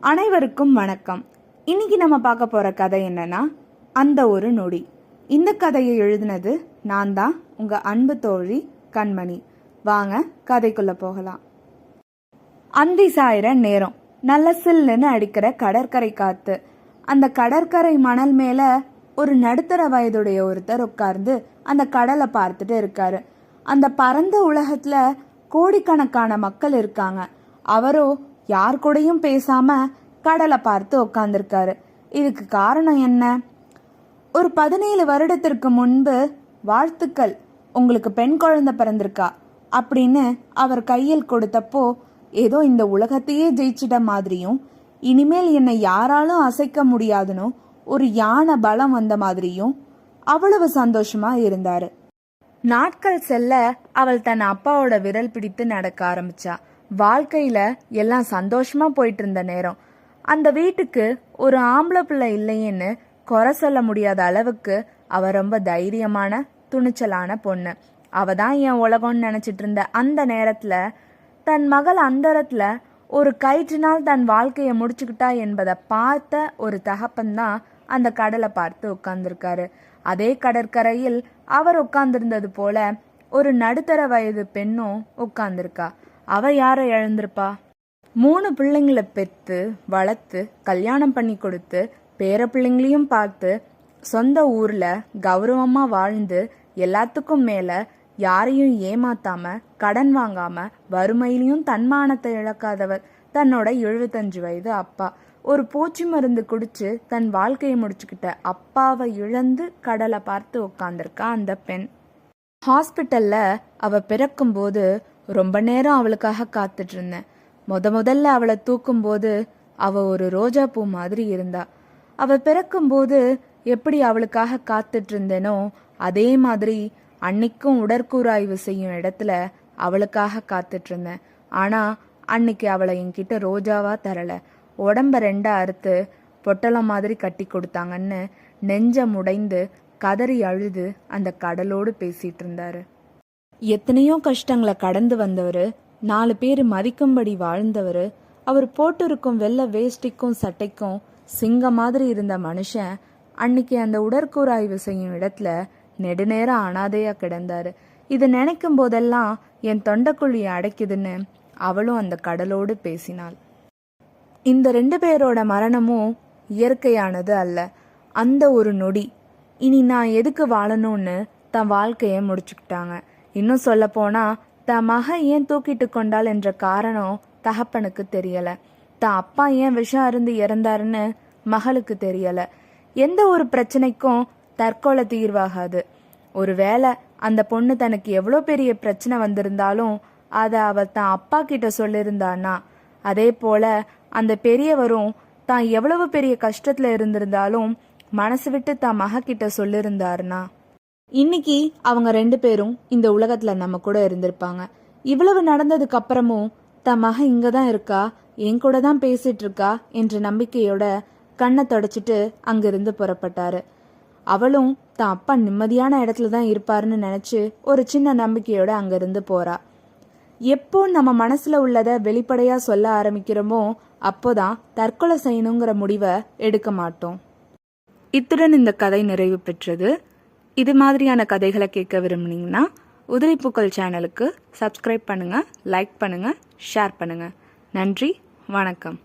அனைவருக்கும் வணக்கம். இன்னைக்கு நம்ம பார்க்க போற கதை என்னன்னா அந்த ஒரு நொடி. இந்த கதையை எழுதினது நான் தான் உங்க அன்பு தோழி கண்மணி. வாங்க கதைக்குள்ள போகலாம். அந்தி சாயிர நேரம். நல்ல சில்லுன்னு அடிக்கிற கடற்கரை காத்து. அந்த கடற்கரை மணல் மேல ஒரு நடுத்தர வயதுடைய ஒருத்தர் உட்கார்ந்து அந்த கடலை பார்த்துட்டு இருக்காரு. அந்த பரந்த உலகத்துல கோடிக்கணக்கான மக்கள் இருக்காங்க. அவரோ யார் கூடயும் பேசாம கடலை பார்த்து உட்காந்துருக்காரு இதுக்கு காரணம் என்ன? ஒரு பதினேழு வருடத்திற்கு முன்பு வாழ்த்துக்கள். உங்களுக்கு பெண் குழந்தை பிறந்திருக்கா? அப்படின்னு அவர் கையில் கொடுத்தப்போ ஏதோ இந்த உலகத்தையே ஜெயிச்சிட்ட மாதிரியும் இனிமேல் என்னை யாராலும் அசைக்க முடியாதுன்னு ஒரு யானை பலம் வந்த மாதிரியும் அவ்வளவு சந்தோஷமா இருந்தாரு. நாட்கள் செல்ல அவள் தன் அப்பாவோட விரல் பிடித்து நடக்க ஆரம்பிச்சா. வாழ்க்கையில எல்லாம் சந்தோஷமா போயிட்டு இருந்த நேரம். அந்த வீட்டுக்கு ஒரு ஆம்பளை பிள்ளை இல்லையேன்னு குறை சொல்ல முடியாத அளவுக்கு அவ ரொம்ப தைரியமான துணிச்சலான பொண்ணு. அவ தான் என் உலகம்னு நினைச்சிட்டு இருந்த அந்த நேரத்துல தன் மகள் அந்தரத்துல ஒரு கயிற்றினால் தன் வாழ்க்கையை முடிச்சுக்கிட்டா என்பதை பார்த்த ஒரு தகப்பன்தான் அந்த கடலை பார்த்து உட்கார்ந்துருக்காரு. அதே கடற்கரையில் அவர் உட்கார்ந்திருந்தது போல ஒரு நடுத்தர வயது பெண்ணும் உட்கார்ந்திருக்கா. அவ யாரை இழந்திருப்பா? மூணு பிள்ளைங்களை பெற்று வளர்த்து கல்யாணம் பண்ணி கொடுத்து பேர பிள்ளைங்களையும் பார்த்து சொந்த ஊர்ல கௌரவமா வாழ்ந்து எல்லாத்துக்கும் மேல யாரையும் ஏமாத்தாம கடன் வாங்காம வறுமையிலையும் தன்மானத்தை இழக்காதவர் தன்னோட எழுபத்தஞ்சு வயது அப்பா. ஒரு பூச்சி மருந்து குடிச்சு தன் வாழ்க்கையை முடிச்சுக்கிட்ட அப்பாவை இழந்து கடலை பார்த்து உட்காந்துருக்கா அந்த பெண். ஹாஸ்பிட்டல்ல அவ பிறக்கும்போது ரொம்ப நேரம் அவளுக்காக காத்துட்டு இருந்தேன் முத முதல்ல அவளை தூக்கும்போது அவ ஒரு ரோஜா பூ மாதிரி இருந்தா. அவ பிறக்கும்போது எப்படி அவளுக்காக காத்துட்டு இருந்தேனோ அதே மாதிரி அன்னைக்கும் உடற்கூறாய்வு செய்யும் இடத்துல அவளுக்காக காத்துட்டு இருந்தேன் ஆனா அன்னைக்கு அவளை என்கிட்ட ரோஜாவா தரல. உடம்ப ரெண்டா அறுத்து பொட்டலம் மாதிரி கட்டி கொடுத்தாங்கன்னு நெஞ்ச முடைந்து கதறி அழுது அந்த கடலோடு பேசிட்டு இருந்தாரு எத்தனையோ கஷ்டங்களை கடந்து வந்தவர் நாலு பேர் மதிக்கும்படி வாழ்ந்தவர் அவர் போட்டிருக்கும் வெள்ளை வேஷ்டிக்கும் சட்டைக்கும் சிங்க மாதிரி இருந்த மனுஷன் அன்னைக்கு அந்த உடற்கூறாய்வு செய்யும் இடத்துல நெடுநேரம் அனாதையா கிடந்தாரு. இதை நினைக்கும் போதெல்லாம் என் தொண்டக்குழியை அடைக்குதுன்னு அவளும் அந்த கடலோடு பேசினாள். இந்த ரெண்டு பேரோட மரணமும் இயற்கையானது அல்ல. அந்த ஒரு நொடி. இனி நான் எதுக்கு வாழணும்னு தன் வாழ்க்கையை முடிச்சுக்கிட்டாங்க. இன்னும் சொல்ல போனா தன் மக ஏன் தூக்கிட்டு கொண்டாள் என்ற காரணம் தகப்பனுக்கு தெரியல. தான் அப்பா ஏன் விஷம் அருந்து இறந்தாருன்னு மகளுக்கு தெரியல. எந்த ஒரு பிரச்சனைக்கும் தற்கொலை தீர்வாகாது. ஒருவேளை அந்த பொண்ணு தனக்கு எவ்வளோ பெரிய பிரச்சனை வந்திருந்தாலும் அதை அவள் தான் அப்பா கிட்ட சொல்லியிருந்தானா அதே போல அந்த பெரியவரும் தான் எவ்வளவு பெரிய கஷ்டத்துல இருந்திருந்தாலும் மனசு விட்டு தான் மக கிட்ட சொல்லியிருந்தாருனா இன்னைக்கு அவங்க ரெண்டு பேரும் இந்த உலகத்துல நம்ம கூட இருந்திருப்பாங்க. இவ்வளவு நடந்ததுக்கு அப்புறமும் தன் மக இங்க தான் இருக்கா? என் கூட தான் பேசிட்டு இருக்கா? என்ற நம்பிக்கையோட கண்ணை தொடச்சிட்டு அங்கிருந்து புறப்பட்டாரு. அவளும் தான் அப்பா நிம்மதியான இடத்துல தான் இருப்பாருன்னு நினைச்சு ஒரு சின்ன நம்பிக்கையோட அங்கிருந்து போறா. எப்போ நம்ம மனசுல உள்ளதை வெளிப்படையா சொல்ல ஆரம்பிக்கிறோமோ அப்போதான் தற்கொலை செய்யணுங்கிற முடிவை எடுக்க மாட்டோம். இத்துடன் இந்த கதை நிறைவு பெற்றது. இது மாதிரியான கதைகளை கேட்க விரும்புனீங்கன்னா உதிரிப்பூக்கள் சேனலுக்கு சப்ஸ்கிரைப் பண்ணுங்கள் லைக் பண்ணுங்கள் ஷேர் பண்ணுங்கள் நன்றி வணக்கம்.